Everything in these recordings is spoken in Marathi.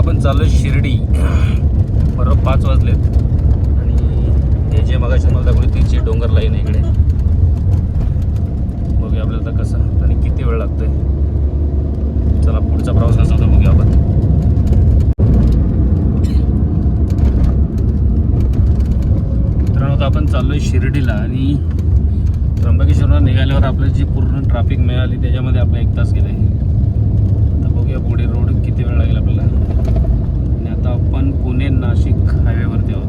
आपण चाललो शिर्डी. बरोबर पाच वाजलेत. आणि हे जे मगाशी मला दाखवली तिची डोंगर लाईन आहे इकडे. बघूया आपल्याला कसं आणि किती वेळ लागतोय. चला पुढचा प्रवास कसा होता बघूया आपण. मित्रांनो चाललो आपण शिर्डीला आणि त्र्यंबकेश्वरला निघाल्यावर आपल्याला जी पूर्ण ट्रॅफिक मिळाली त्याच्यामध्ये आपला एक तास गेला आहे बघूया पुढे रोड किती वेळ लागेल आपल्याला. आणि आता आपण पुणे नाशिक हायवेवरती आहोत.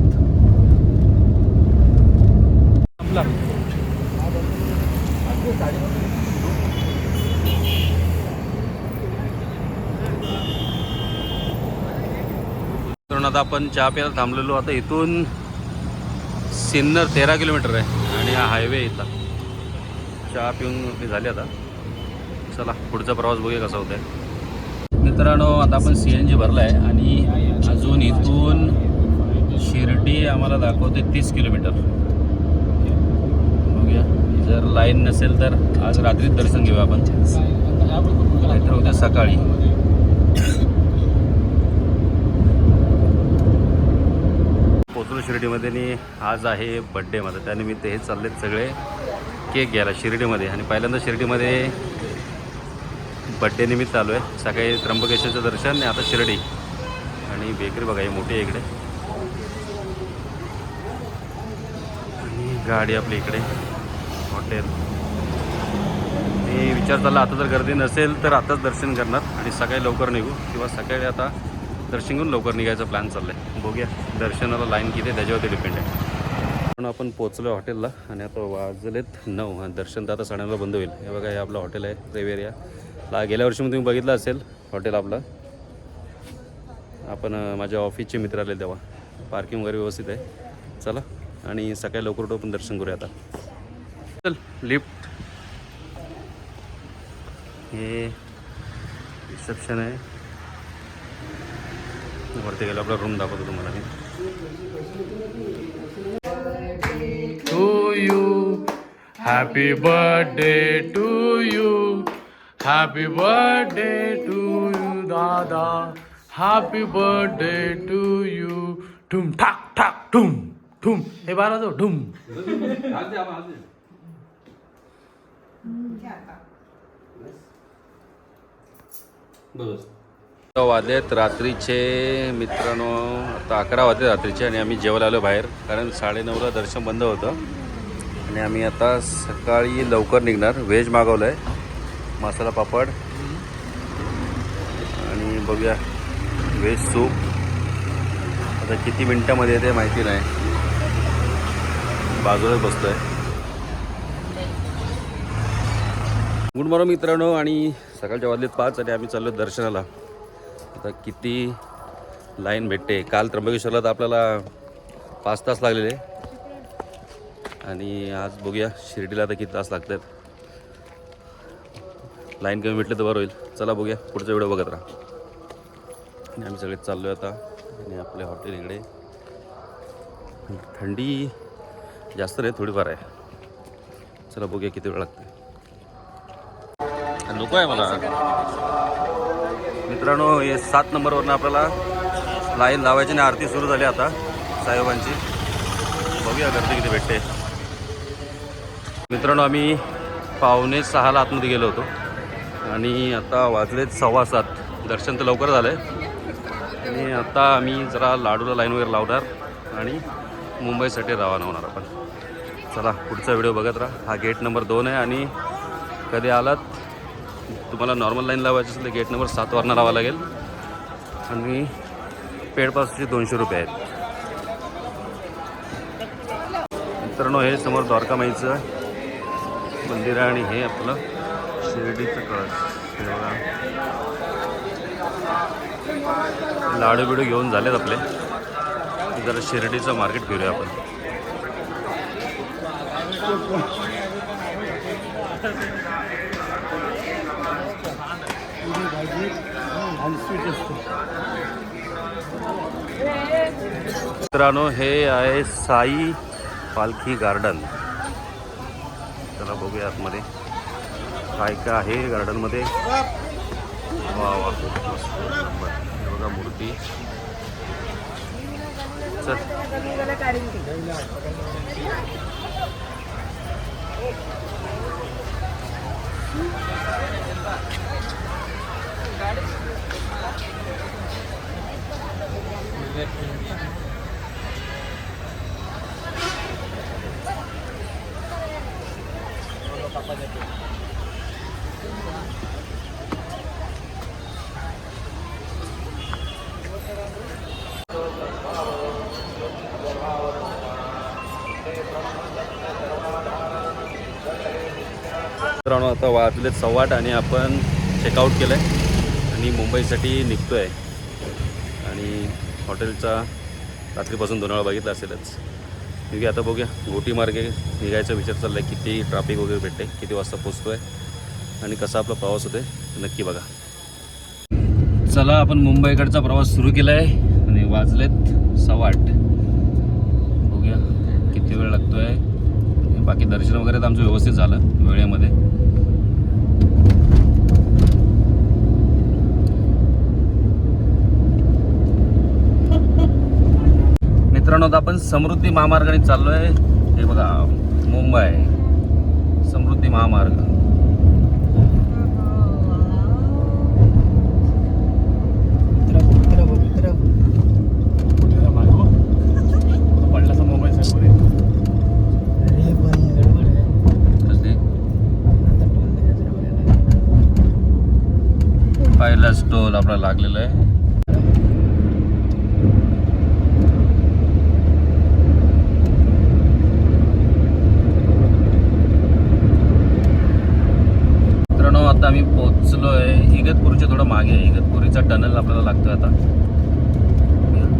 आता आपण चहा प्यायला थांबलेलो. आता इथून सिन्नर तेरा किलोमीटर आहे आणि हा हायवे इथं चहा पिऊन झाली झाले आता. चला पुढचा प्रवास बघूया कसा होत आहे मित्रांनो आता आपण सी एन जी भरला आहे आणि अजून इथून शिर्डी आम्हाला दाखवते तीस किलोमीटर. बघूया. जर लाईन नसेल तर आज रात्रीच दर्शन घेऊया आपण. नाहीतर उद्या सकाळी. पोचलो शिर्डीमध्ये आणि आज आहे बड्डे माझा त्यानिमित्त हे चाललेत सगळे. केक घ्यायला शिर्डीमध्ये. आणि पहिल्यांदा शिर्डीमध्ये बड्डे निमित्त आलो आहे. सकाळी त्र्यंबकेश्वरचं दर्शन आणि आता शिर्डी. आणि बेकरी बघा ही मोठी आहे इकडे. आणि गाडी आपली इकडे. हॉटेल. मी विचार चालला आता जर गर्दी नसेल तर आताच दर्शन करणार. आणि सकाळी लवकर निघू. किंवा सकाळी आता दर्शन घेऊन लवकर निघायचा प्लॅन चालला आहे बघूया दर्शनाला लाईन किती आहे त्याच्यावरती डिपेंड आहे. पण आपण पोचलो हॉटेलला. आणि आता वाजलेत नऊ. दर्शन तर आता साडेनऊला बंद होईल. हे बघा हे आपलं हॉटेल आहे रेवेरिया ला गेल्या वर्षी तुम्ही बघितलं असेल हॉटेल आपलं. आपण माझ्या ऑफिसचे मित्र आले तेव्हा. पार्किंग वगैरे व्यवस्थित आहे. चला आणि सकाळी लवकर उठो पण दर्शन करूया आता. चल लिफ्ट हे रिसेप्शन आहे. वरती गेलो आपला रूम दाखवतो तुम्हाला मी. To you happy birthday to you Happy birthday to you, Dada. Happy birthday to you. Tum tak tak tum tum. हे बारा तो ढुम वाजलेत रात्रीचे मित्रांनो आता अकरा वाजले रात्रीचे आणि आम्ही जेवायला आलो बाहेर कारण साडेनऊला दर्शन बंद होतं आणि आम्ही आता सकाळी लवकर निघणार व्हेज मागवलं आहे मसाला पापड. आणि बघूया व्हेज सूप. आता किती मिनटामध्ये येते माहिती नाही. बाजूलाच बसतो आहे गुड मॉर्निंग मित्रांनो आणि सकाळच्या वाजलेत पाच आणि आम्ही चाललो दर्शनाला. आता किती लाईन भेटते. काल त्र्यंबकेश्वरला तर आपल्याला पाच तास लागलेले. आणि आज बघूया शिर्डीला आता किती तास लागतात. लाईन कमी भेटली तर बरं होईल. चला बघूया. पुढचा व्हिडिओ बघत राहा. आणि आम्ही सगळे चाललो आहे आता. आणि आपले हॉटेल इकडे. थंडी जास्त नाही थोडीफार आहे. चला बघूया किती वेळ लागते नको आहे मला. मित्रांनो हे सात नंबरवरनं आपल्याला लाईन लावायची आणि आरती सुरू झाली आता साहेबांची बघूया गर्दी किती भेटते. मित्रांनो आम्ही पावणे सहाला आतमध्ये गेलो होतो. आणि आता वाजलेत सव्वा सात. दर्शन तर लवकर झालं आहे आणि आता आम्ही जरा लाडूला लाईन वगैरे लावणार आणि मुंबईसाठी रवाना होणार आपण. चला पुढचा व्हिडिओ बघत राहा. हा गेट नंबर दोन आहे आणि कधी आलात? तुम्हाला नॉर्मल लाईन लावायची असेल तर गेट नंबर सातवरनं लावावं लागेल. आणि पेडपासचे दोनशे रुपये आहेत. मित्रांनो हे समोर द्वारकामाईचं मंदिर आहे आणि हे आपलं शिर्डीचं कळस. हे लाडू बिडू घेऊन झालेत आपले. जरा शिर्डीचं मार्केट फिरूया आपण. मित्रांनो हे आहे साई पालखी गार्डन. चला बघूया आतमध्ये. काय काय आहे गार्डनमध्ये वा वा बघा मूर्ती. चल. मित्रांनो आता वाजले सव्वाट आणि आपण चेकआउट केलं आहे आणि मुंबईसाठी निघतो आहे आणि हॉटेलचा रात्रीपासून दोन वेळा असेलच. निघूया आता बघूया. गोटी मार्गे निघायचा विचार चालला आहे किती ट्रॅफिक वगैरे भेटते किती वाजता पोचतो आहे आणि कसा आपला प्रवास होते नक्की बघा. चला आपण मुंबईकडचा प्रवास सुरू केला आहे आणि वाजलेत सव्वा आठ. किती आहे बाकी दर्शन वगैरे तर आमचं व्यवस्थित झालं वेळेमध्ये. मित्रांनो आता आपण समृद्धी महामार्गाने चाललोय. हे बघा मुंबई. समृद्धी महामार्ग. पडल्याचा मोबाईल समोर कसली पहिला स्टॉल आपला लागलेला आहे. मित्रांनो आता आम्ही पोहोचलो आहे इगतपुरीच्या थोडं मागे. आहे इगतपुरीचा टनल आपल्याला लागतोय आता.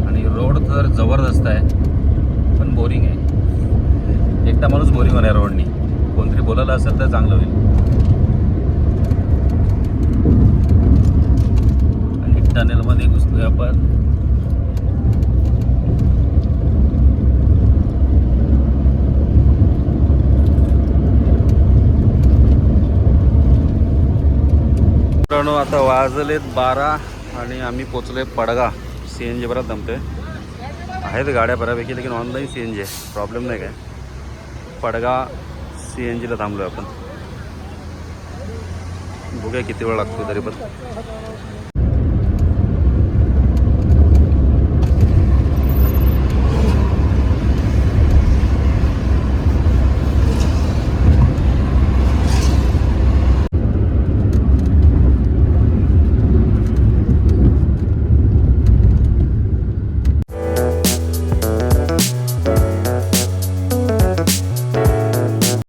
आणि रोड तर जबरदस्त आहे पण बोरिंग आहे. एकटा माणूस बोरिंग होणार रोडनी. कोणतरी बोलायला असेल तर चांगलं होईल. टनेलमध्ये घुसतोय आपण मित्रांनो आता वाजलेत बारा आणि आम्ही पोचलोय पडगा. सी एन जी बराच दमतोय. आहेत गाड्या बऱ्यापैकी लेकिन ऑनलाईन सी एन जी आहे. प्रॉब्लेम नाही काय. पडगा सी एन जीला थांबलो आपण. बघूया किती वेळ लागतो तरी पण.